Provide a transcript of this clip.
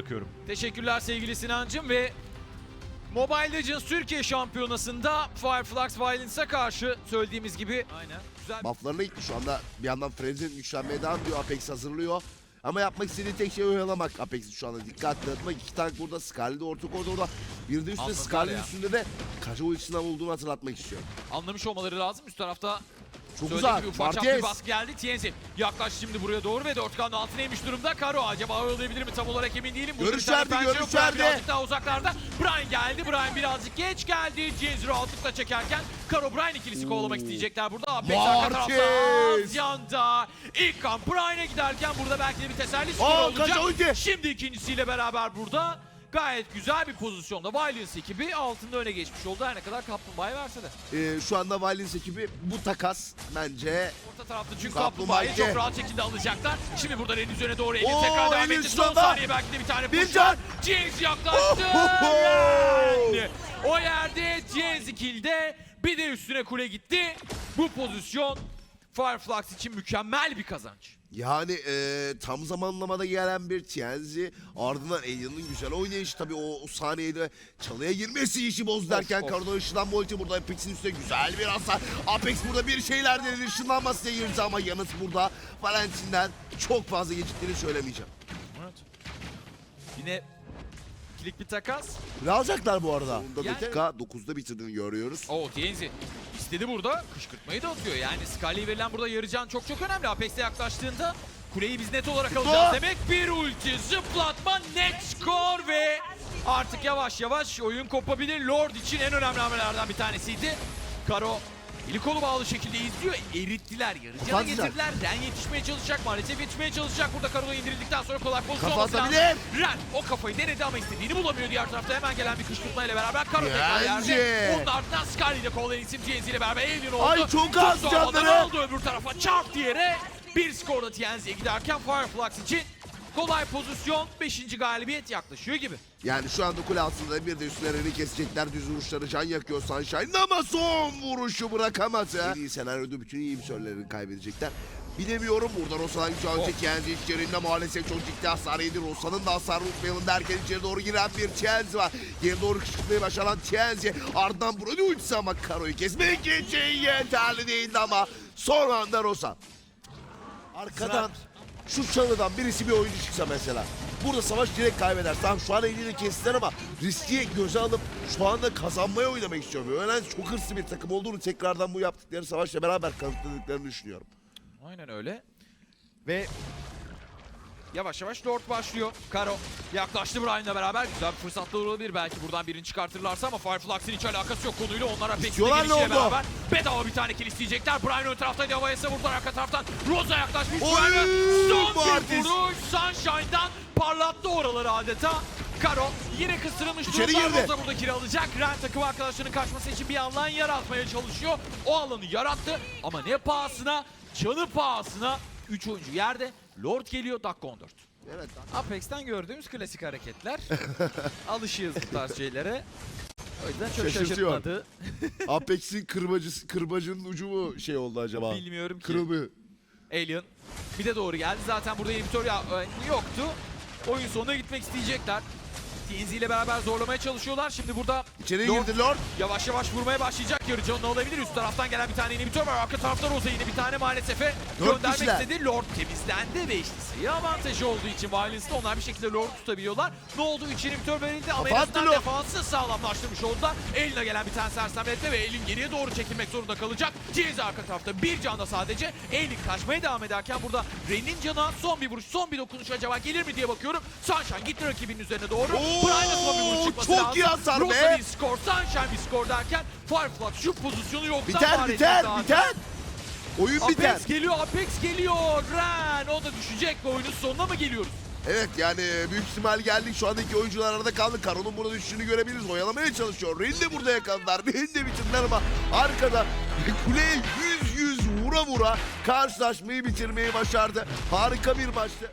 bırakıyorum. Teşekkürler sevgili Sinancım ve Mobile Legends Türkiye Şampiyonası'nda Fireflux Violence'a karşı söylediğimiz gibi aynen güzel Bufflarına gitti şu anda. Bir yandan Frenzy'nin güçlenmeye devam ediyor. Apex hazırlıyor. Ama yapmak istediği tek şey oyalamak Apex'i şu anda. Dikkat dağıtmak. İki tank burada. Scarlet de orta koridorda. Bir de üstte Anladılar Scarlet üstünde de Kaja ultisinden olduğunu hatırlatmak istiyorum. anlamış olmaları lazım. Üst tarafta Çok söylediğim uzak. gibi ufak çaplı bir Marquez. baskı geldi. Tienzi yaklaş şimdi buraya doğru ve dörtkanın altına inmiş durumda. Karo acaba oyalayabilir mi tam olarak emin değilim. Burada Görüş bir tane verdi, pencere görüş yok. Brian verdi. Birazcık daha uzaklarda. Brian geldi. Brian birazcık geç geldi. Tienzi rahatlıkla çekerken Karo Brian ikilisi kovalamak isteyecekler burada. Apex arka tarafta Marquez. az yanda. İlk kan Brian'a giderken burada belki de bir teselli skoru Aa, olacak. Kaja ulti. Şimdi ikincisiyle beraber burada gayet güzel bir pozisyonda Valiance ekibi altında öne geçmiş oldu. Her ne kadar kaplumbağayı verse de. Ee, şu anda Violence ekibi bu takas bence Orta tarafta çünkü Kaplumbağa kaplumbağayı çok rahat şekilde alacaklar. Şimdi burada Renin üzerine doğru Elin Oo, tekrar devam Elin etti. Son saniye belki de bir tane Bir can. James yaklaştı. O yerde James kilde bir de üstüne kule gitti. Bu pozisyon Fireflux için mükemmel bir kazanç. yani e, tam zamanlamada gelen bir Tienzi ardından Alien'ın güzel oynayışı tabii o, o saniyede çalıya girmesi işi boz derken. Kardo ışınlanma ulti burada Apex'in üstüne güzel bir hasar. Apex burada bir şeyler denedi ışınlanmasına girdi ama yanıt burada Valentin'den çok fazla geciktiğini söylemeyeceğim. Evet. Yine ikilik bir takas. Ne alacaklar bu arada? Onda Yani- dakika 9'da bitirdiğini görüyoruz. Oo Tienzi istedi burada. Kışkırtmayı da atıyor. Yani Scully'ye verilen burada yarı can çok çok önemli. Apex'e yaklaştığında kuleyi biz net olarak alacağız demek. Bir ulti, zıplatma, net skor ve artık yavaş yavaş oyun kopabilir. Lord için en önemli hamlelerden bir tanesiydi. Karo eli kolu bağlı şekilde izliyor. Erittiler, yarı cana Kafa atacak. getirdiler. Ren yetişmeye çalışacak, maalesef yetişmeye çalışacak. Burada Karo indirildikten sonra kolay pozisyon olması lazım. Ren o kafayı denedi ama istediğini bulamıyor. Diğer tarafta hemen gelen bir kışkırtma ile beraber Karo tekrar yerde. Onun ardından Scully ile kovalayan isim TNZ ile beraber Alien oldu. Ay, çok az canları. aldı öbür tarafa çarp diyere. Bir skorda TNZ'ye giderken Fireflux için kolay pozisyon 5. galibiyet yaklaşıyor gibi. Yani şu anda kule altında bir de üstlerini kesecekler. Düz vuruşları can yakıyor Sunshine ama son vuruşu bırakamadı. En iyi senaryoda bütün iyi misörlerini kaybedecekler. Bilemiyorum burada Rosa'dan güzel Oh. önce Kenzi içlerinde maalesef çok ciddi hasar yedi. Rosa'nın da hasarı unutmayalım derken içeri doğru giren bir Tienzi var. Geri doğru kışkırtmayı başaran Tienzi. Ardından burada ultisi ama Karo'yu kesmek için yeterli değildi ama son anda Rosa. Arkadan şu çalıdan birisi bir oyuncu çıksa mesela. Burada savaş direkt kaybeder. Tamam şu an eliyle kestiler ama riski göze alıp şu anda kazanmaya oynamak istiyorum. Öğlen çok hırslı bir takım olduğunu tekrardan bu yaptıkları savaşla beraber kanıtladıklarını düşünüyorum. Aynen öyle. Ve yavaş yavaş Lord başlıyor. Karo yaklaştı Brian'la beraber. Güzel bir fırsatlar olabilir. Belki buradan birini çıkartırlarsa ama Fireflux'ın hiç alakası yok konuyla. Onlara pek gelişiyle beraber bedava bir tane kill isteyecekler. Brian ön taraftaydı. Havaya savurdular arka taraftan. Rosa yaklaşmış. Oy, son bir Martis. vuruş. Sunshine'dan parlattı oraları adeta. Karo yine kıstırılmış İçeri durumda. girdi. Rosa burada kill alacak. Ren takım arkadaşlarının kaçması için bir alan yaratmaya çalışıyor. O alanı yarattı ama ne pahasına? Canı pahasına 3 oyuncu yerde. Lord geliyor dakika 14. Evet. Apex'ten gördüğümüz klasik hareketler. Alışığız bu tarz şeylere. O yüzden çok Şaşırtıyor. şaşırtmadı. Apex'in kırbacı, kırbacının ucu mu şey oldu acaba? Bilmiyorum ki. Kırıldı. Alien bir de doğru geldi. Zaten burada inhibitor ya- e, yoktu. Oyun sonuna gitmek isteyecekler. TNZ ile beraber zorlamaya çalışıyorlar. Şimdi burada İçeri Lord girdi Lord. Yavaş yavaş vurmaya başlayacak. Yarı canlı olabilir. Üst taraftan gelen bir tane inhibitor var. Arka tarafta Rosa yine bir tane maalesef göndermek kişiler. istedi. Lord temizlendi ve işte sayı avantajı olduğu için Violence'da onlar bir şekilde Lord'u tutabiliyorlar. Ne oldu? Üç inhibitor verildi ama en azından defansı sağlamlaştırmış oldular. Elin'e gelen bir tane sersemletle ve Elin geriye doğru çekilmek zorunda kalacak. James arka tarafta bir canda sadece. Elin kaçmaya devam ederken burada Ren'in cana son bir vuruş, son bir dokunuş acaba gelir mi diye bakıyorum. Sunshine gitti rakibinin üzerine doğru. Oo, Brian'a son bir vuruş çıkması çok lazım. iyi hasar be. Rosa bir skor, Sunshine bir skor derken Fireflux şu pozisyonu yoktan Biter var biter biter. Oyun biter. Apex geliyor, Apex geliyor. Ren o da düşecek ve oyunun sonuna mı geliyoruz? Evet yani büyük ihtimal geldik. Şu anda iki oyuncular arada kaldı. Karo'nun burada düştüğünü görebiliriz. Oyalamaya çalışıyor. Rin de burada yakaladılar. Rin de bitirdiler ama arkada kuleye yüz yüz vura vura karşılaşmayı bitirmeyi başardı. Harika bir maçtı.